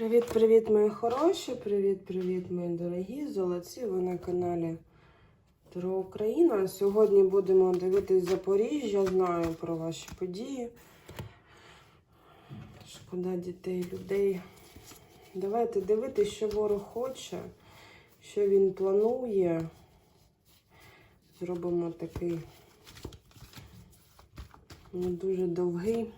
Привіт-привіт, мої хороші! Привіт-привіт, мої дорогі золоті! Ви на каналі Таро Україна. Сьогодні будемо дивитись Запоріжжя. Знаю про ваші події. Шкода дітей, людей. Давайте дивитись, що ворог хоче, що він планує. Зробимо такий не дуже довгий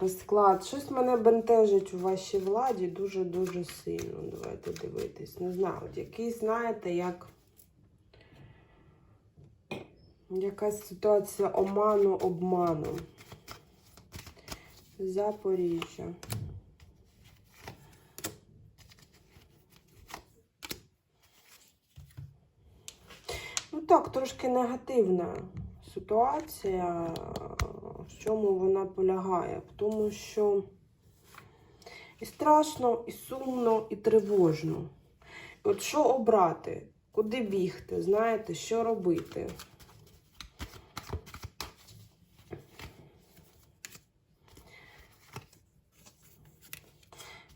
розклад. Щось мене бентежить у вашій владі дуже-дуже сильно. Давайте дивитись. Не знаю, от якийсь, знаєте, як якась ситуація оману, обману. Запоріжжя. Ну так, трошки негативна ситуація. Чому вона полягає? В тому, що і страшно, і сумно, і тривожно. От що обрати? Куди бігти? Знаєте, що робити?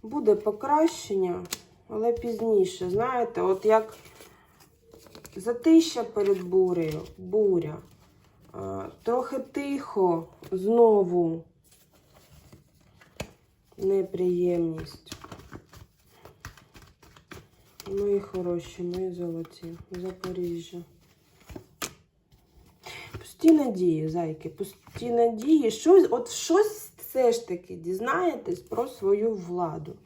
Буде покращення, але пізніше. Знаєте, от як затища перед бурею, буря. А, Трохи тихо, знову неприємність. Мої хороші, мої золоті, Запоріжжя. Пусті надії, зайки, пусті надії. Щось, от щось все ж таки дізнаєтесь про свою владу.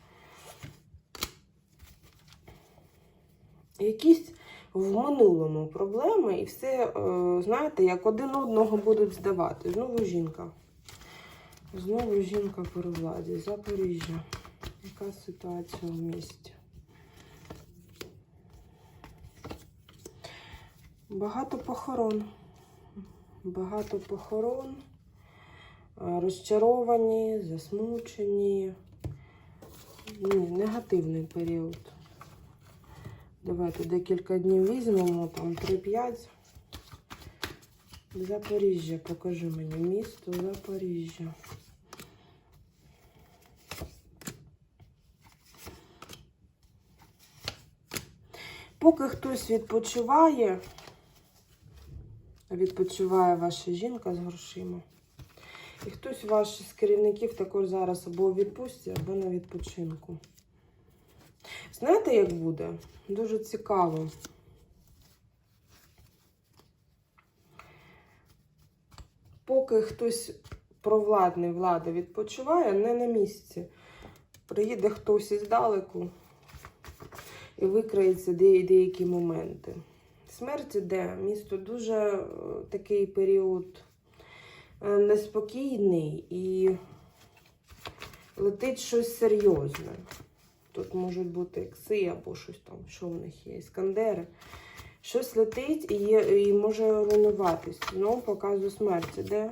Якісь в минулому проблеми, і все, е, знаєте, як один одного будуть здавати. Знову жінка. Знову жінка при владі. Запоріжжя. Яка ситуація в місті? Багато похорон. Багато похорон. Е, Розчаровані, засмучені. Ні, негативний період. Давайте декілька днів візьмемо, там 3-5. Запоріжжя, покажи мені місто Запоріжжя. Поки хтось відпочиває, відпочиває ваша жінка з грошима. І хтось з керівників також зараз або відпустці, або на відпочинку. Знаєте, як буде? Дуже цікаво. Поки хтось провладний влада відпочиває, не на місці. Приїде хтось іздалеку і викриється деякі моменти. Смерть іде, місто дуже е, такий період е, неспокійний і летить щось серйозне. Тут можуть бути ікси або щось там, що в них є, іскандери. Щось летить і, є, і може руйнуватись. Знову показую смерть. Де?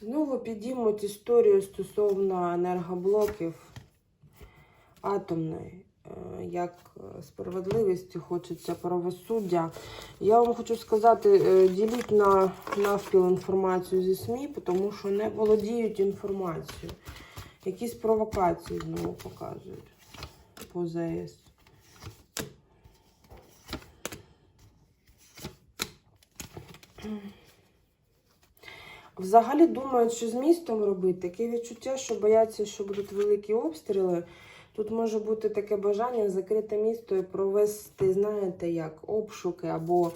Знову підіймуть історію стосовно енергоблоків атомної. Е, Як е, справедливості хочеться правосуддя. Я вам хочу сказати, е, діліть на навпіл інформацію зі СМІ, тому що не володіють інформацією. Якісь провокації знову показують по ЗС. Взагалі думають, що з містом робити. Таке відчуття, що бояться, що будуть великі обстріли. Тут може бути таке бажання закрити місто і провести, знаєте, як обшуки або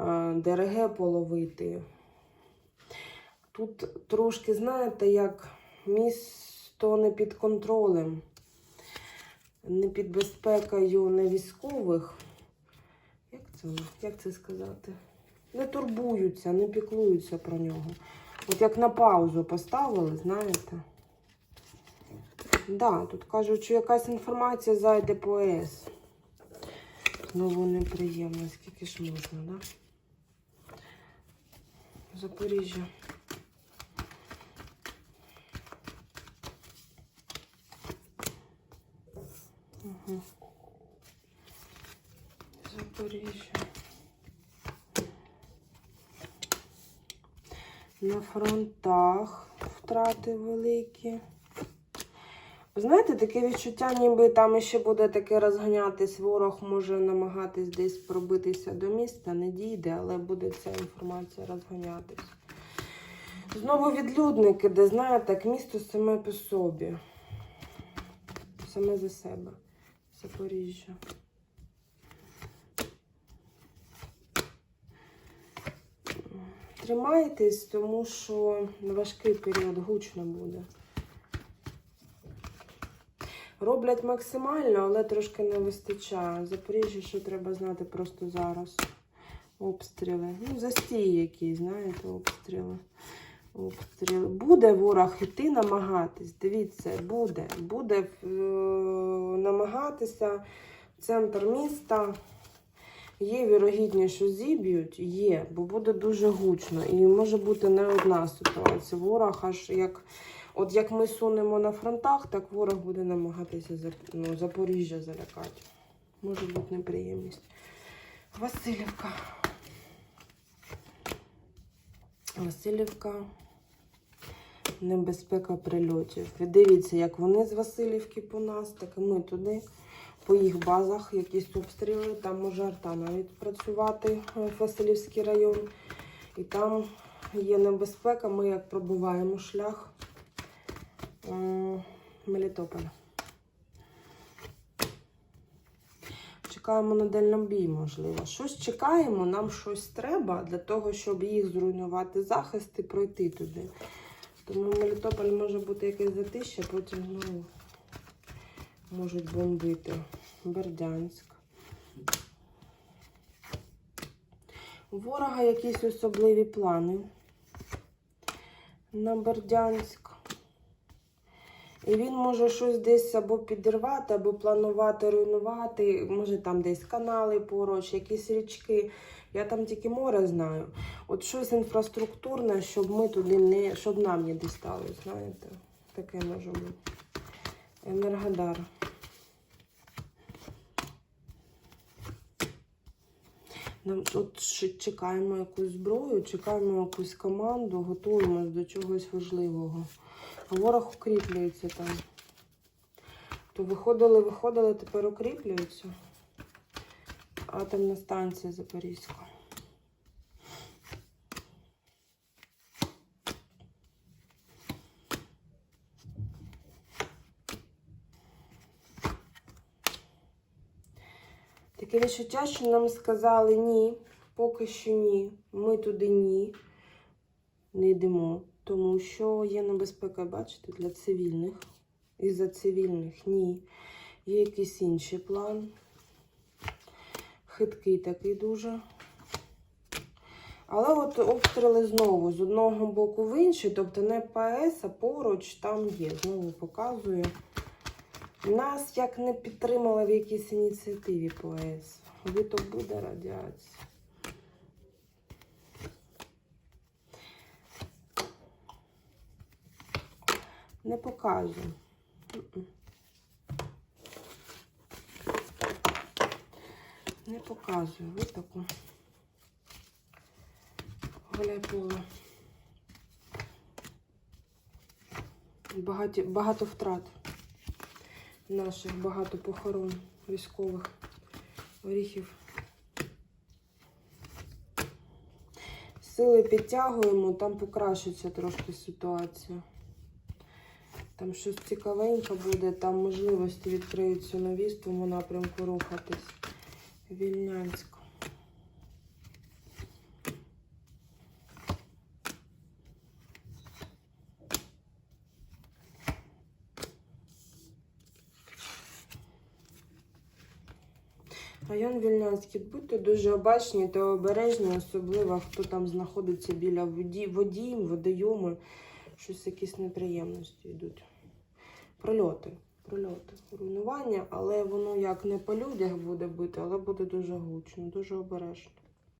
е, ДРГ половити. Тут трошки, знаєте, як місто не під контролем, не під безпекою не військових. Як це, як це сказати? Не турбуються, не піклуються про нього. От як на паузу поставили, знаєте. Да, тут кажуть, що якась інформація зайде по ЕС. Знову неприємно, скільки ж можна, да? Запоріжжя. Угу. Запоріжжя. На фронтах втрати великі. Знаєте, таке відчуття, ніби там ще буде таке розганятись. Ворог може намагатись десь пробитися до міста, не дійде, але буде ця інформація розганятись. Знову відлюдники, де знаєте, як місто саме по собі. Саме за себе. Запоріжжя. Тримайтесь, тому що важкий період гучно буде. Роблять максимально, але трошки не вистачає. Запоріжжя, що треба знати просто зараз. Обстріли. Ну, застій який, знаєте, обстріли. Обстріли. Буде ворог іти намагатись. Дивіться, буде. Буде е, намагатися центр міста. Є вірогідність, що зіб'ють, є, бо буде дуже гучно. І може бути не одна ситуація. Ворог аж як. От як ми сунемо на фронтах, так ворог буде намагатися ну, Запоріжжя залякати. Може бути неприємність. Васильівка. Васильівка. Небезпека прильотів. Ви дивіться, як вони з Васильівки по нас, так і ми туди. По їх базах якісь обстріли. Там може арта навіть працювати е, Васильівський район. І там є небезпека. Ми як пробуваємо шлях. М, Мелітополь. Чекаємо на дальнобій, можливо. Щось чекаємо, нам щось треба для того, щоб їх зруйнувати захист і пройти туди. Тому Мелітополь може бути якесь затище, потім знову можуть бомбити. Бердянськ. У ворога якісь особливі плани на Бердянськ. І він може щось десь або підірвати, або планувати руйнувати. Може там десь канали поруч, якісь річки. Я там тільки море знаю. От щось інфраструктурне, щоб ми туди не, щоб нам не дісталось, знаєте. Таке може бути. Енергодар. Нам от чекаємо якусь зброю, чекаємо якусь команду, готуємось до чогось важливого. Ворог укріплюється там. То виходили, виходили, тепер укріплюються. Атомна станція Запорізька. Таке відчуття, що нам сказали ні, поки що ні. Ми туди ні. Не йдемо. Тому що є небезпека, бачите, для цивільних. І за цивільних ні. Є якийсь інший план. Хиткий такий дуже. Але от обстріли знову з одного боку в інший, тобто не ПАЕС, а поруч там є. Знову показую. Нас як не підтримали в якійсь ініціативі АЕС. то буде радіація. Не покажу. Не показую. Ви таку. Гуляй поле. Багаті, багато втрат наших, багато похорон військових оріхів. Сили підтягуємо, там покращиться трошки ситуація. Там щось цікавеньке буде, там можливості відкриються нові в тому напрямку рухатись. Вільнянськ. Район Вільнянський. Будьте дуже обачні та обережні, особливо хто там знаходиться біля воді, водій, водойоми. Щось якісь неприємності йдуть. Прольоти. Прольоти. Руйнування, але воно як не по людях буде бити, але буде дуже гучно, дуже обережно.